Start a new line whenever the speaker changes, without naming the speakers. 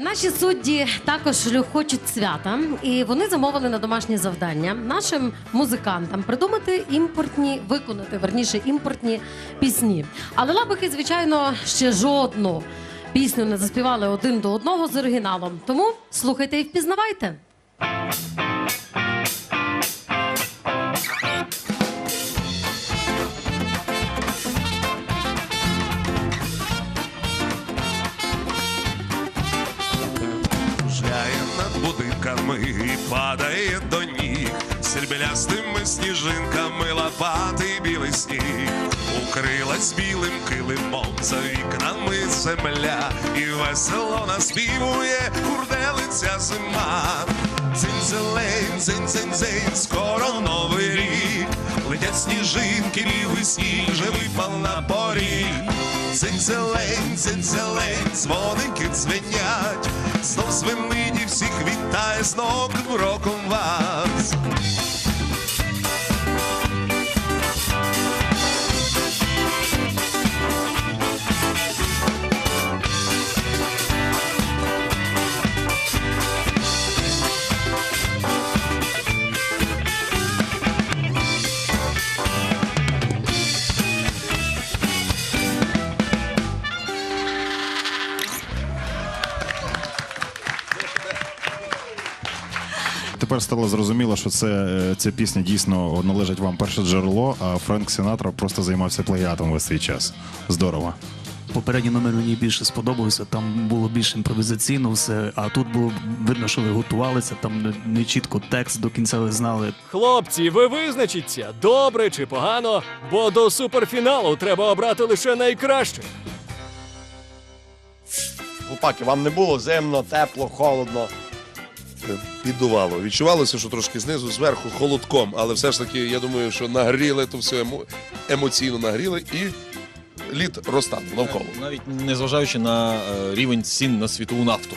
Наші судді також хочуть свята, і вони замовили на домашнє завдання нашим музикантам придумати імпортні, виконати верніше імпортні пісні. Але лабики, звичайно, ще жодну пісню не заспівали один до одного з оригіналом. Тому слухайте і впізнавайте.
Над будинками і падає до ніг, сріблястими сніжинками лопатий білий сніг, укрилась білим килимом за вікнами земля, і весело наспівує курделиця зима. Дзинь-зелень, дзинь-дзинь-дзинь, скоро новий рік, летять сніжинки, білий сніг вже випав на поріг. Дзинь-зелень, дзинь-зелень, дзвоники дзвенять, знов свинині всіх da ist noch Rock und was.
Тепер стало зрозуміло, що це, е, ця пісня дійсно належить вам перше джерело, а Френк Сінатра просто займався плагіатом весь цей час. Здорово.
Попередній номер мені більше сподобався. Там було більш імпровізаційно все, а тут було видно, що ви готувалися, там не, не чітко текст до кінця ви знали.
Хлопці, ви визначіться, добре чи погано, бо до суперфіналу треба обрати лише найкраще.
Хлопаки, вам не було зимно, тепло, холодно.
Піддувало. Відчувалося, що трошки знизу, зверху холодком, але все ж таки, я думаю, що нагріли то все емо... емоційно нагріли і лід розтанув навколо.
Навіть незважаючи на е, рівень цін на світову нафту.